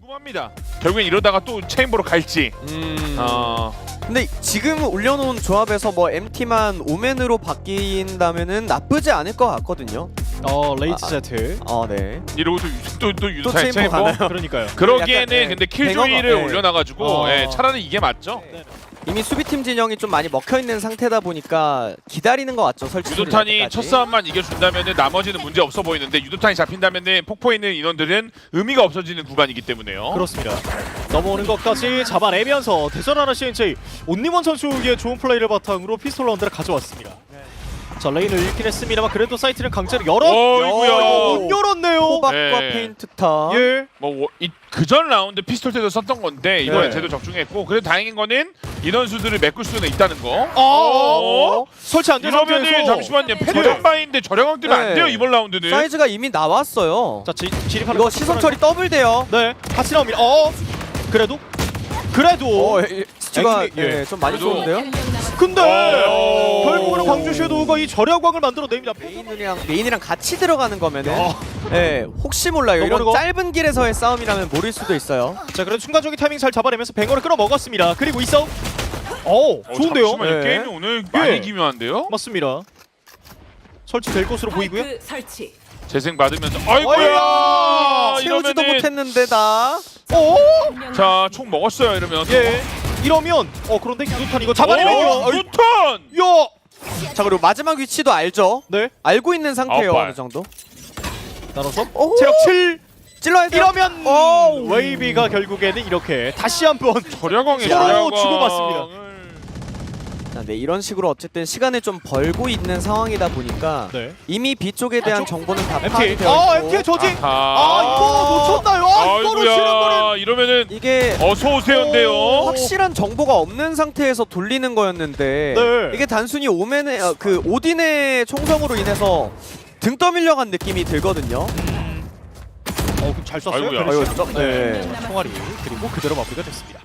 궁금합니다. 결국엔 이러다가 또 체인보로 갈지. 음. 어, 근데 지금 올려놓은 조합에서 뭐 MT만 오맨으로 바뀐다면은 나쁘지 않을 것 같거든요. 어 레이즈 아, 제트. 어, 네. 이러고 또또 또 유사의 체인보. 가나요? 그러니까요. 그러기에는 약간, 네, 근데 킬조이를 네. 올려놔가지고 어. 예, 차라리 이게 맞죠. 이미 수비팀 진영이 좀 많이 먹혀 있는 상태다 보니까 기다리는 것 같죠. 설치. 유도탄이 첫 싸움만 이겨준다면은 나머지는 문제 없어 보이는데 유도탄이 잡힌다면은 폭포에 있는 인원들은 의미가 없어지는 구간이기 때문에요. 그렇습니다. 넘어오는 것까지 잡아내면서 대전하나 CNJ 온니원 선수의 좋은 플레이를 바탕으로 피스톨 라운드를 가져왔습니다. 자 레인을 잃긴 했습니다만 그래도 사이트는 강제로. 어, 못 열었네요. 호박과 네. 페인트타. 예. 뭐 그전 라운드 피스톨 때도 썼던 건데 이번에 네. 제도 적중했고 그래도 다행인 거는 인원수들을 메꿀 수는 있다는 거. 아, 어? 설치 안 된 이러면은 상태에서 잠시만요 패전바인데 저렴왕 뜨면 안 네. 돼요 이번 라운드는. 사이즈가 이미 나왔어요. 자 지, 진입하는 이거 것 시선. 처리 더블 돼요. 네 같이 나옵니다. 어 그래도 그래도 어, 예, 스티가 앵- 예. 예, 좀 많이 그래도- 쏘는데요. 근데 어. 결국은 광주 섀도우가 이 절약광을 만들어냅니다. 메인이랑 메인이랑 같이 들어가는 거면은 어. 예, 혹시 몰라요. 이런 거? 짧은 길에서의 싸움이라면 모를 수도 있어요. 자 그래도 순간적인 타이밍 잘 잡아내면서 뱅어를 끌어 먹었습니다. 그리고 이 싸움 어 어, 좋은데요? 잠시만요. 네. 게임이 오늘 많이 예. 기묘한데요. 맞습니다. 설치될 것으로 보이고요. 설치. 재생 받으면서 아이고야! 채우지도 이러면은 못했는데 다. 어? 자총 먹었어요 이러면. 예. 이러면 어 그런데 유도탄 이거 잡아내면요. 오, 유턴. 야. 자 그리고 마지막 위치도 알죠. 네. 알고 있는 상태예요 발. 어느 정도. 오! 체력 7 찔러야 돼요. 이러면 오! 웨이비가 결국에는 이렇게 다시 한번 절약왕의 서로 주고받습니다. 자, 네, 이런 식으로 어쨌든 시간을 좀 벌고 있는 상황이다 보니까 네. 이미 B 쪽에 대한 아, 쪽? 정보는 다 MT. 파악이 되어 아 있고 MT 저지. 아 아하. 이거 놓쳤나요? 아 이거 놓치는 거는 아이고야 이러면은 이게 어서 오세요인데요. 오. 확실한 정보가 없는 상태에서 돌리는 거였는데 네. 이게 단순히 오맨의 어, 그 오딘의 총성으로 인해서 등 떠밀려간 느낌이 들거든요. 어 그럼 잘 쐈어요. 아이고야. 아이고, 좀- 네. 총알이 그리고 그대로 마무리가 됐습니다.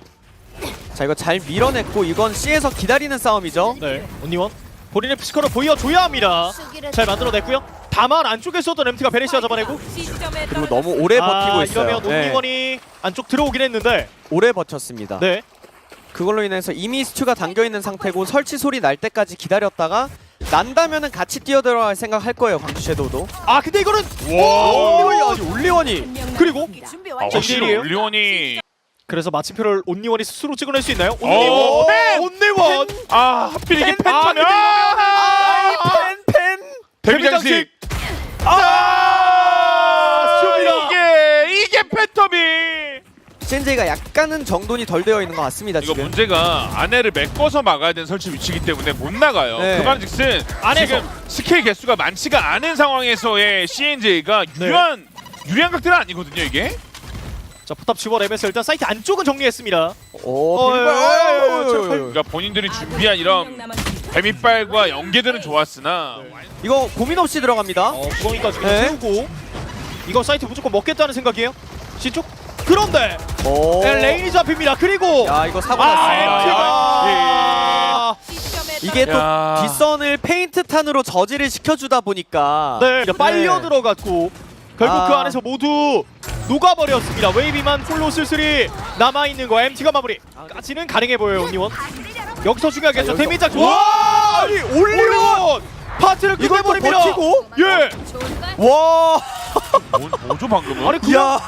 자 이거 잘 밀어냈고 이건 C에서 기다리는 싸움이죠. 네. 온니원 본인의 피지컬을 보여줘야 합니다. 잘 만들어냈고요. 다만 안쪽에 쏘던 MT가 베네시아 잡아내고 그리고 너무 오래 버티고 아, 있어요. 이러면 네, 온니원이 안쪽 들어오긴 했는데 오래 버텼습니다. 네. 그걸로 인해서 이미 스튜가 담겨 있는 상태고 설치 소리 날 때까지 기다렸다가 난다면은 같이 뛰어들어갈 생각할 거예요 광주 섀도우도. 아 근데 이거는 와. 올리원이 아니 올리원이. 그리고 아. 확실히? 올리원이 그래서 마침표를 온니원이 스스로 찍어낼 수 있나요? 어, 온니원 팬! 온니원 아 하필 이게 팬! 아, 팬타면 근데 펜펜. 데뷔장식 아 이게 이게 팬텀이 CNJ가 약간은 정돈이 덜 되어 있는 것 같습니다 이거 지금. 문제가 안에를 메꿔서 막아야 되는 설치 위치이기 때문에 못 나가요. 네. 그말즉슨 안에서. 지금 스킬 개수가 많지가 않은 상황에서의 CNJ가 네. 유한 유리한 각들은 아니거든요 이게. 자 포탑 집어내면서 일단 사이트 안쪽은 정리했습니다 오, 어, 펜- 예, 예, 예, 어, 저 예, 예. 그러니까 본인들이 준비한 이런 뱀이빨과 연계들은 좋았으나 이거 고민 없이 들어갑니다. 어 구덩이까지 네. 세우고 이거 사이트 무조건 먹겠다는 생각이에요 C쪽 그런데 오. 네, 레인이 잡힙니다 그리고 야 이거 사고 아 났습니다. MT가 이게 또 야. 뒷선을 페인트 탄으로 저지를 시켜주다 보니까 네 빨려 네. 들어갔고 결국 아. 그 안에서 모두 녹아버렸습니다 웨이비만 폴로 쓸쓸히 남아있는 거 MT가 마무리까지는 가능해 보여요 온니원 여기서 중요하겠죠 아, 여기서- 데미지 와 와! 아니 올리원 파트를 끝내버립니다 버티고? 예 와. 뭐, 뭐죠 방금은? 아니 그냥 야.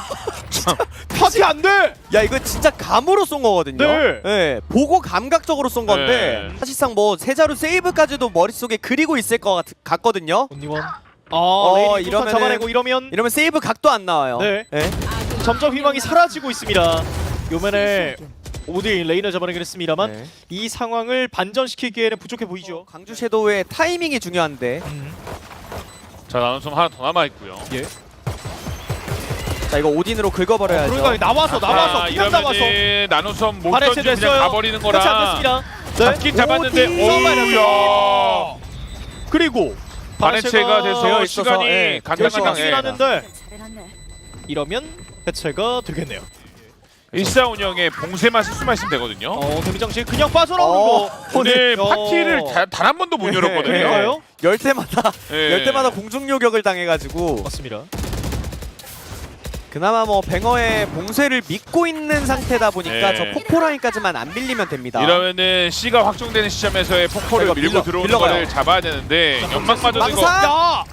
파티 안돼 야 이거 진짜 감으로 쏜 거거든요. 네. 예, 보고 감각적으로 쏜 건데 네. 사실상 뭐 세자루 세이브까지도 머릿속에 그리고 있을 것 같, 같거든요. 온니원 아 어, 레인이 이러면 잡아내고 이러면 이러면 세이브 각도 안 나와요. 네. 예. 점점 희망이 사라지고 있습니다 요면에 오디 레인을 잡아내긴 했습니다만 네. 이 상황을 반전시키기에는 부족해 보이죠 광주 섀도우의 타이밍이 중요한데 자 나눔섬 하나 더 남아 있고요. 예. 자 이거 오딘으로 긁어버려야죠. 그러니까 나와서 나와서 아, 그냥 나와서 이러면은 나눔섬 못 발해체 던지고 그냥 됐어요. 가버리는 그렇지 거라 않겠습니다 네. 잡긴 잡았는데 오디. 오우야 그리고 발해체가 돼서 되어 있어서, 시간이 예. 간당간당. 하는데 잘해놨네. 이러면 해체가 되겠네요 일사 운영에 봉쇄만 실수만 있으면 되거든요. 어 데미장식 그냥 빠져나오는 어, 거 오늘 어. 파티를 단 한 번도 못 열었거든요. 네. 그런가요? 열 때마다 예. 열 때마다 공중 요격을 당해가지고 맞습니다 그나마 뭐 뱅어의 봉쇄를 믿고 있는 상태다 보니까 네. 저 폭포 라인까지만 안 빌리면 됩니다. 이러면은 C가 확정되는 시점에서의 폭포를 이거 밀고 빌러- 들어오는 빌러가요. 거를 잡아야 되는데 연막마저도 이거 망사! 야!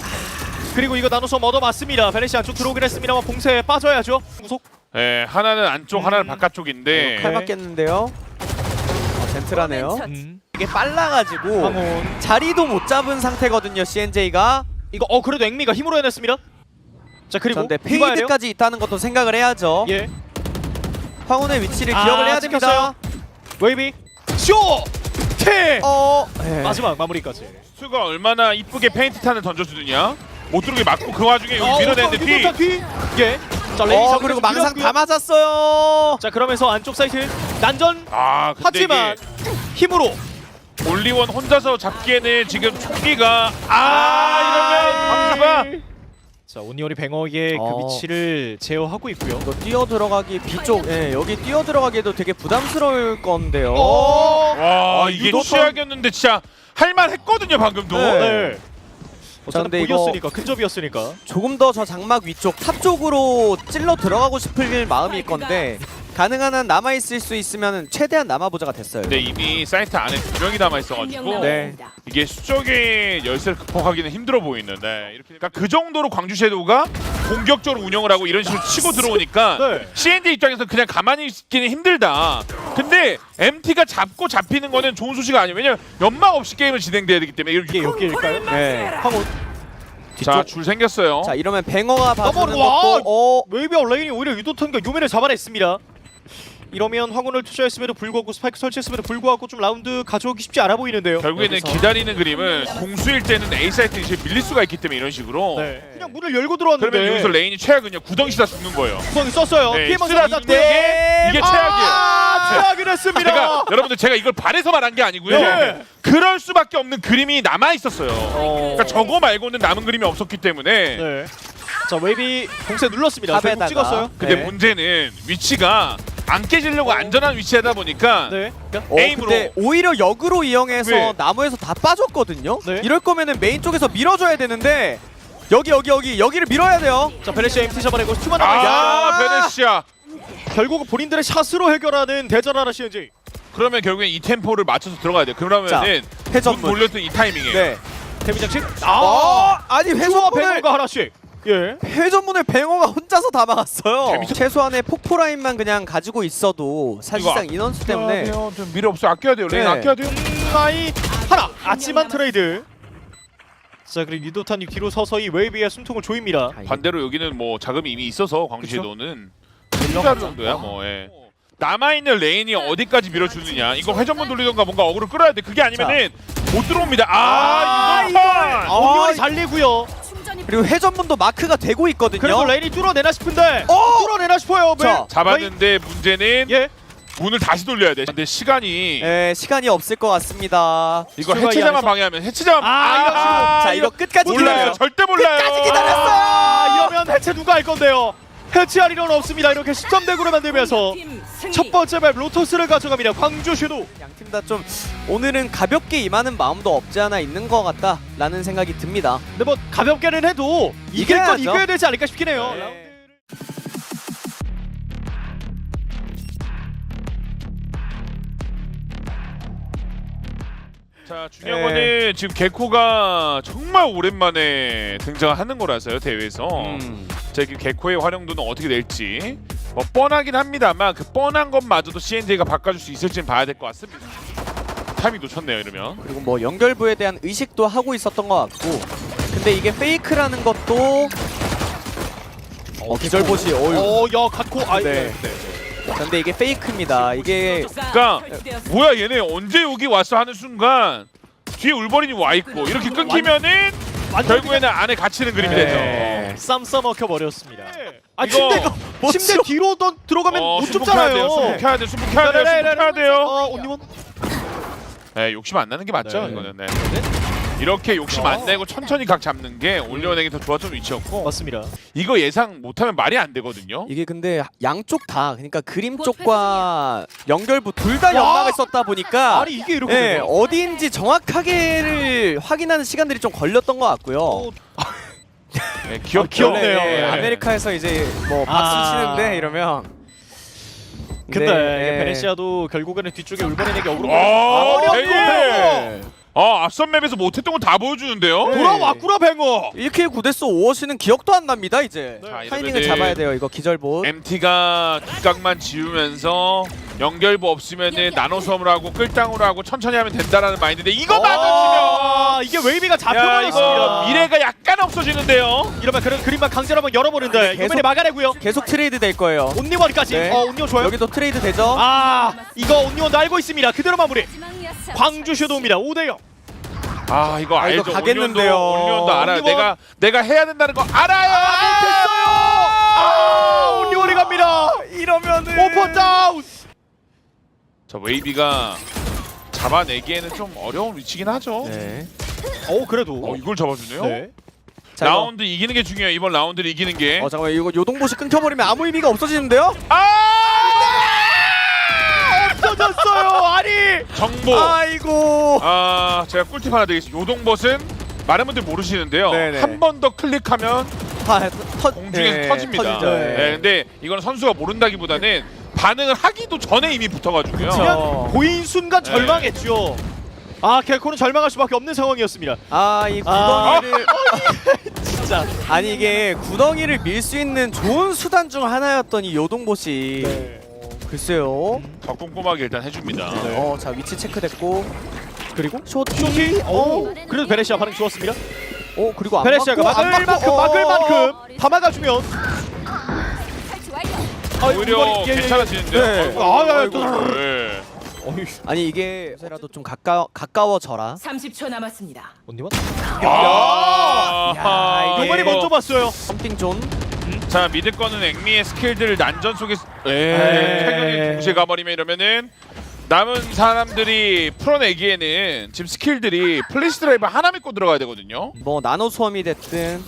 그리고 이거 나눠서 얻어맞습니다. 베네시 안쪽 들어오긴 했습니다만 봉쇄에 빠져야죠. 구속. 예, 하나는 안쪽 하나는 음. 바깥쪽인데 칼 맞겠는데요. 어, 젠틀하네요. 음. 이게 빨라가지고 황혼. 자리도 못 잡은 상태거든요. CNJ가. 이거 어 그래도 앵미가 힘으로 해냈습니다. 자 그리고 돼요? 페이드까지 있다는 것도 생각을 해야죠. 예. 황혼의 위치를 아, 기억을 해야 됩니다. 찍혔어요. 웨이비. 쇼! 테! 어, 네. 마지막 마무리까지. 수가 얼마나 이쁘게 페인트 탄을 던져주느냐 못 들어오게 맞고 그 와중에 여기 어, 밀어내는데 어, 뒤. 예. 자 레이 어, 그리고 망상. 다 맞았어요. 자 그러면서 안쪽 사이트 난전 아 근데 하지만 이게 힘으로 올리원 혼자서 잡기에는 지금 총기가 아 이러면 광주가 자 온리온이 뱅어의 어. 그 위치를 제어하고 있고요. 이거 뛰어 들어가기 B쪽, 예, 여기 뛰어 들어가기에도 되게 부담스러울 건데요. 어. 와 아, 이게 유도선- 취약이었는데 진짜 할만했거든요 방금도 네. 네. 자, 어쨌든 근데 이거- 보였으니까 근접이었으니까. 조금 더 저 장막 위쪽 탑 쪽으로 찔러 들어가고 싶을 마음일 건데 가능한 한 남아 있을 수 있으면 최대한 남아 보자가 됐어요. 근데 이미 사이트 안에 두 명이 남아 있어가지고 네. 이게 수적의 열쇠를 극복하기는 힘들어 보이는데 이렇게 그러니까 그 정도로 광주 섀도우가 공격적으로 운영을 하고 이런 식으로 치고 들어오니까 네. CND 입장에서 그냥 가만히 있기는 힘들다. 근데 MT가 잡고 잡히는 거는 좋은 소식 아니에요. 왜냐면 연막 없이 게임을 진행돼야 되기 때문에 이게 이렇게 여기일까요? 네. 황혼. 자줄 생겼어요. 자 이러면 뱅어가 봐주는 넘어가- 와! 것도 어 웨이비와 레인이 오히려 유도턴과 요면을 잡아냈습니다. 이러면 황혼을 투자했음에도 불구하고 스파이크 설치했음에도 불구하고 좀 라운드 가져오기 쉽지 않아 보이는데요. 결국에는 여기서. 기다리는 그림은 공수일 때는 A 사이트는 이제 밀릴 수가 있기 때문에 이런 식으로 네. 그냥 문을 열고 들어왔는데 그러면 여기서 레인이 최악은요 구덩이시다 죽는 거예요. 구성이 썼어요. 네, 쓰라 살았는데 이게 이게 최악이에요. 아, 최악이 됐습니다. 제가 여러분들 제가 이걸 바래서 말한 게 아니고요. 네. 그럴 수밖에 없는 그림이 남아 있었어요. 그러니까 저거 말고는 남은 그림이 없었기 때문에. 네. 자 웨이비 공세 눌렀습니다. 탑에다가. 찍었어요. 근데 네. 문제는 위치가 안 깨지려고 안전한 위치하다 보니까 네. 어, 에임으로. 근데 오히려 역으로 이용해서 네. 나무에서 다 빠졌거든요. 네. 이럴 거면은 메인 쪽에서 밀어줘야 되는데 여기 여기 여기 여기를 밀어야 돼요. 자 베네시아 MT 잡아내고 스투만 있어요. 아 베네시아. 결국 본인들의 샷으로 해결하는 대전하라 CNJ. 그러면 결국엔 이 템포를 맞춰서 들어가야 돼요. 그러면은 문 회전문. 돌렸던 이 타이밍에. 네. 데미 장식. 아, 아니 회전문을 뱅어가 하나씩. 예. 회전문을 뱅어가 혼자서 다 막았어요. 최소한의 폭포 라인만 그냥 가지고 있어도 사실상 인원수 때문에 아, 좀 미래 없어 아껴야 돼요. 레인 네. 아껴야 돼요. 나이 하나. 아찔한 트레이드. 자 그리고 유도탄이 뒤로 서서히 웨이비의 숨통을 조입니다. 아, 이게 반대로 여기는 뭐 자금이 이미 있어서 광주시도는 밀러 투자 가자. 정도야 뭐. 예. 남아 있는 레인이 어디까지 밀어주느냐. 이거 회전문 돌리던가 뭔가 어그로 끌어야 돼. 그게 아니면은 못 들어옵니다. 아, 아, 유도탄. 아, 온리온이 잘리고요. 그리고 회전문도 마크가 되고 있거든요. 그래서 레인이 뚫어내나 싶은데 어! 뚫어내나 싶어요. 자. 잡았는데 문제는 예. 문을 다시 돌려야 돼. 근데 시간이 예, 시간이 없을 것 같습니다. 이거 수가 이 해체자만 안에서- 방해하면 해체자만 아, 이런 식으로. 자, 이거 끝까지 몰라요. 기다려요. 절대 몰라요. 끝까지 기다렸어요. 아, 이러면 해체 누가 할 건데요? 해체할 일은 없습니다. 이렇게 10점 대구를 만들면서 첫 번째 맵 로터스를 가져갑니다. 광주 슈도. 양팀 다 좀 오늘은 가볍게 임하는 마음도 없지 않아 있는 것 같다라는 생각이 듭니다. 근데 뭐 가볍게는 해도 이길 건 이겨야죠. 이겨야 되지 않을까 싶긴 해요. 네. 자 중요한 거는 지금 개코가 정말 오랜만에 등장하는 거라서요 대회에서 음. 자 지금 개코의 활용도는 어떻게 될지 뭐 뻔하긴 합니다만 그 뻔한 것마저도 CNJ가 바꿔줄 수 있을지는 봐야 될 것 같습니다. 타이밍 놓쳤네요 이러면. 그리고 뭐 연결부에 대한 의식도 하고 있었던 것 같고 근데 이게 페이크라는 것도 어, 기절보시 어유 어, 야, 갖고 아, 네. 네. 근데 이게 페이크입니다. 이게 그러니까 뭐야 얘네 언제 여기 왔어 하는 순간 뒤에 울버린이 와 있고 이렇게 끊기면은 완전 결국에는 안에 갇히는 그림이 네. 되죠. 쌈 싸먹혀 버렸습니다. 아, 이거- 침대가 못 침대 쳐. 뒤로 던 들어가면 어, 못 수복해야 돼요. 좁잖아요. 수복해야 돼. 수복해야 돼요. 수복해야 돼요. 어, 온니원. 네, 욕심 안 나는 게 맞죠 네. 이거는. 네. 이렇게 욕심 안 내고 천천히 각 잡는 게 올리원에게 더 좋았던 위치였고 맞습니다. 이거 예상 못하면 말이 안 되거든요. 이게 근데 양쪽 다 그러니까 그림 쪽과 연결부 둘 다 연막을 썼다 보니까 아니 이게 이렇게 네? 어디인지 정확하게를 확인하는 시간들이 좀 걸렸던 것 같고요. 어, 네, 귀엽, 아, 귀엽네요. 원래, 예, 예. 아메리카에서 이제 뭐 박수 아. 치는데 이러면 근데 네, 예. 베네시아도 결국에는 뒤쪽에 울버린에게 어그로. 거아 앞선 맵에서 못했던 거다 보여주는데요. 네. 돌아왔구나 뱅어 1킬 9대스 5어시는 기억도 안 납니다 이제 자, 타이밍을 잡아야 돼요 이거 기절봇 MT가 뒷각만 지우면서 연결부 없으면은 나노 수험을 하고 끌당으로 하고 천천히 하면 된다라는 마인드인데 이거 맞아주면 아 이게 웨이비가 야 잡혀버렸습니다 이거 미래가 약간 없어지는데요. 이러면 그런 그림만 강제로 한번 열어보는데 계속- 이번에 막아내고요 계속 트레이드 될 거예요 온니원까지 네. 어 온니원 좋아요 여기도 트레이드 되죠 아 이거 온니원도 알고 있습니다 그대로 마무리 광주 슈도입니다 5대0 아 이거 아, 이거 알죠. 가겠는데요. 온리온도, 알아요. 온리온. 내가 내가 해야 된다는 거 알아요. 됐어요 아 온니원이 갑니다 이러면은 오퍼 다운 자 웨이비가 잡아내기에는 좀 어려운 위치긴 하죠. 네. 어 그래도 어 이걸 잡아주네요. 네. 자, 이거- 라운드 이기는 게 중요해요. 이번 라운드를 이기는 게. 어 잠깐만 이거 요동봇이 끊겨버리면 아무 의미가 없어지는데요? 아! 없어졌어요 아니 정보. 아이고 아 제가 꿀팁 하나 드리겠습니다. 요동봇은 많은 분들 모르시는데요. 네네. 한 번 더 클릭하면 아, 터, 공중에서 네, 터집니다. 터지죠, 네. 네. 근데 이거는 선수가 모른다기보다는 반응을 하기도 전에 이미 붙어가지고요. 그쵸. 그냥 보인 순간 네. 절망했죠 아 개코는 절망할 수밖에 없는 상황이었습니다 아이 아. 구덩이를 진짜 아니 이게 구덩이를 밀 수 있는 좋은 수단 중 하나였던 이 요동봇이 네. 어, 글쎄요 더 꼼꼼하게 일단 해줍니다. 네. 어 자 위치 체크됐고 그리고 쇼티 쇼티 오, 오 그래도 베네시아 반응 좋았습니다 오 그리고 안 맞고, 안 막을 만큼 막을 어. 만큼 다 막아주면 아, 오히려 예, 예, 예. 괜찮아지는데요. 네. 아이고, 아, 야, 아이고, 또- 네. 어휴 아니 이게 요새라도 좀 가까 가까워져라 30초 남았습니다. 언니만 아, 야, 이게 요번이 이거- 먼저 봤어요 썸띵 존 자 미드 거는 앵미의 스킬들을 난전 속에 에이. 최근에 동시에 가버리면 이러면은 남은 사람들이 풀어내기에는 지금 스킬들이 플래시 드라이브 하나 믿고 들어가야 되거든요. 뭐 나노 수험이 됐든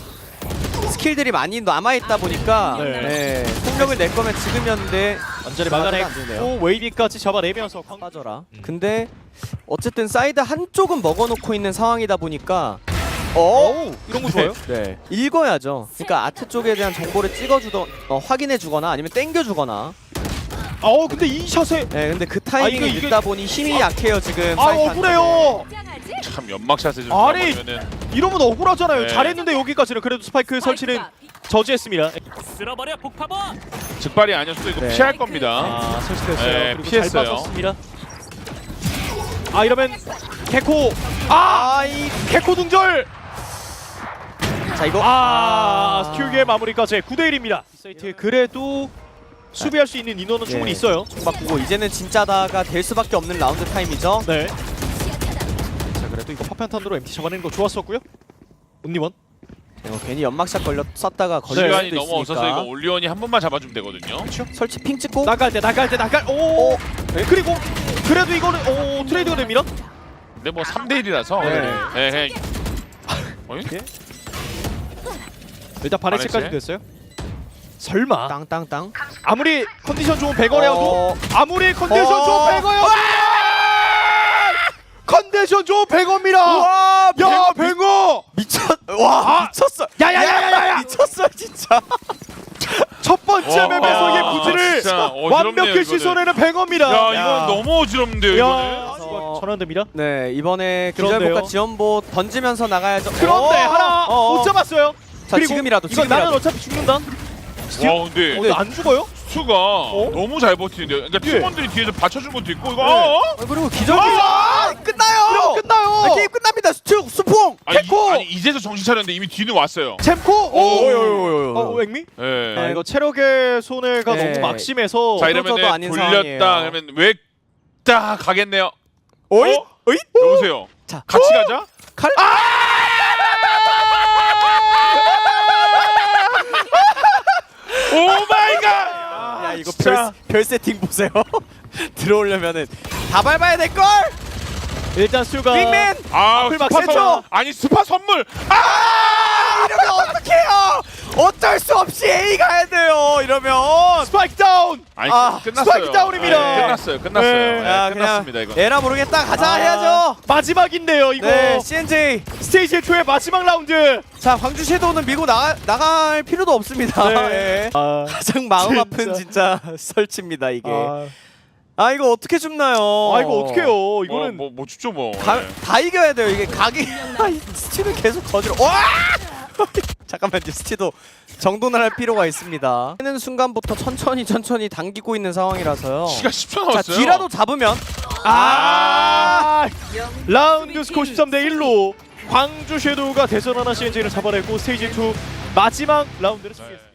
스킬들이 많이 남아있다 보니까 네. 네. 폭력을 낼 거면 지금이었는데 완전히 안 되네요. 웨이비까지 잡아내면서 광... 빠져라 음. 근데 어쨌든 사이드 한쪽은 먹어놓고 있는 상황이다 보니까 어? 이런 거 좋아요? 네 읽어야죠 그러니까 아트 쪽에 대한 정보를 찍어주던 어, 확인해주거나 아니면 땡겨주거나 어 근데 이 샷에 네 근데 그 타이밍이 아, 이거- 이거- 늦다 보니 힘이 약해요 지금 아 억울해요 참 연막샷을 좀 아니. 잡아주면은 이러면 억울하잖아요 네. 잘했는데 여기까지는 그래도 스파이크 설치는 저지했습니다 쓸어버려 폭파범 즉발이 아니었어도 이거 네. 피할 겁니다. 아 설치됐어요 네, 그리고 피했어요. 잘 빠졌습니다 아 이러면 개코 아, 이... 개코 등절 자 이거 아 스큐의 마무리까지 9대 1입니다 사이트에 그래도 수비할 수 있는 인원은 충분히 예. 있어요 바꾸고 이제는 진짜다가 될 수밖에 없는 라운드 타임이죠 네. 자 그래도 이거 파편탄으로 MT 잡아내는 거 좋았었고요. 온니원. 이거 괜히 연막샷 걸려 썼다가 걸릴 시간이 수도 너무 없어서 있으니까 이거 올리온이 한 번만 잡아주면 되거든요. 설치 핑 찍고 나갈 때 나갈 때 나갈. 오. 네, 그리고 그래도 이거는 오 트레이드가 됩니다. 근데 뭐 3대 1이라서 네. 네. 네. 어이? 일단 바네체? 됐어요. 설마 땅땅땅 아무리 컨디션 좋은 백어래도 어. 아무리 컨디션 어. 좋은 백어여도 컨디션 좋은 백어입니다. 와 야 백어 미쳤 와 아! 미쳤어 야야야야야 미쳤어 진짜 첫 번째 와, 맵에서의 아, 부지를 진짜 어지럽네요, 완벽히 이거는. 씻어내는 백어입니다. 야, 야. 이건 너무 어지럽는데요, 야, 이거는. 이거 전환됩니다. 네 이번에 그런데요. 기절복과 지원복 던지면서 나가야죠 그런데 어, 하나 어, 어. 못 잡았어요. 자 지금이라도 이건 나는 지금이라도 어차피 죽는다. 와, 근데 어, 근데 안 죽어요? 수가 너무 잘 버티는데요. 그러니까 예. 팀원들이 뒤에서 받쳐준 것도 있고 이거 네. 어? 어, 그리고 기절복 아! 끝나요 그럼 끝나요. 아, 게임 끝납니다 수, 수풍 아니! 이, 아니 이제서 정신 차렸는데 이미 뒤는 왔어요. 잼코. 오요요요요. 어, 앵미? 예. 아, 이거 체력의 손해가 네. 너무 막심해서 자 어쩌도 이러면은 아닌 돌렸다 상황이에요. 그러면 왜딱 가겠네요. 어이 어? 어이 여보세요. 자 같이 가자. 칼오 이거 진짜. 별, 별 세팅 보세요 들어오려면은 다 밟아야 될 걸 일단 수가 빅맨 아 스파. 선물 아니 스파 선물. 아! 이러면 어쩔 수 없이 A 가야 돼요 이러면 스파이크 다운. 아니 아, 끝났어요. 스파이크 다운입니다. 네, 끝났어요. 끝났어요. 네. 네, 야, 끝났습니다 이거. 에라 모르겠다 가자 아, 해야죠. 마지막인데요 이거. 네 CNJ 스테이지 초의 마지막 라운드. 자 광주 섀도우는 밀고 나가, 나갈 필요도 없습니다. 네. 예. 아, 가장 마음 진짜. 아픈 진짜 설치입니다 이게. 아, 아 이거 어떻게 죽나요? 아 이거? 뭐, 이거는 뭐, 뭐 죽죠 뭐. 다, 네. 다 이겨야 돼요 이게 각이 아, 이 스티를 계속 거지러 와 잠깐만요. 스티도 정돈을 할 필요가 있습니다. 하는 순간부터 천천히 천천히 당기고 있는 상황이라서요. 시간 10초 자 남았어요. 뒤라도 잡으면. 아! 라운드 스코어 13 대 1로 광주 섀도우가 대전 하나 CNJ를 잡아내고 스테이지 2 마지막 라운드를 승리했습니다.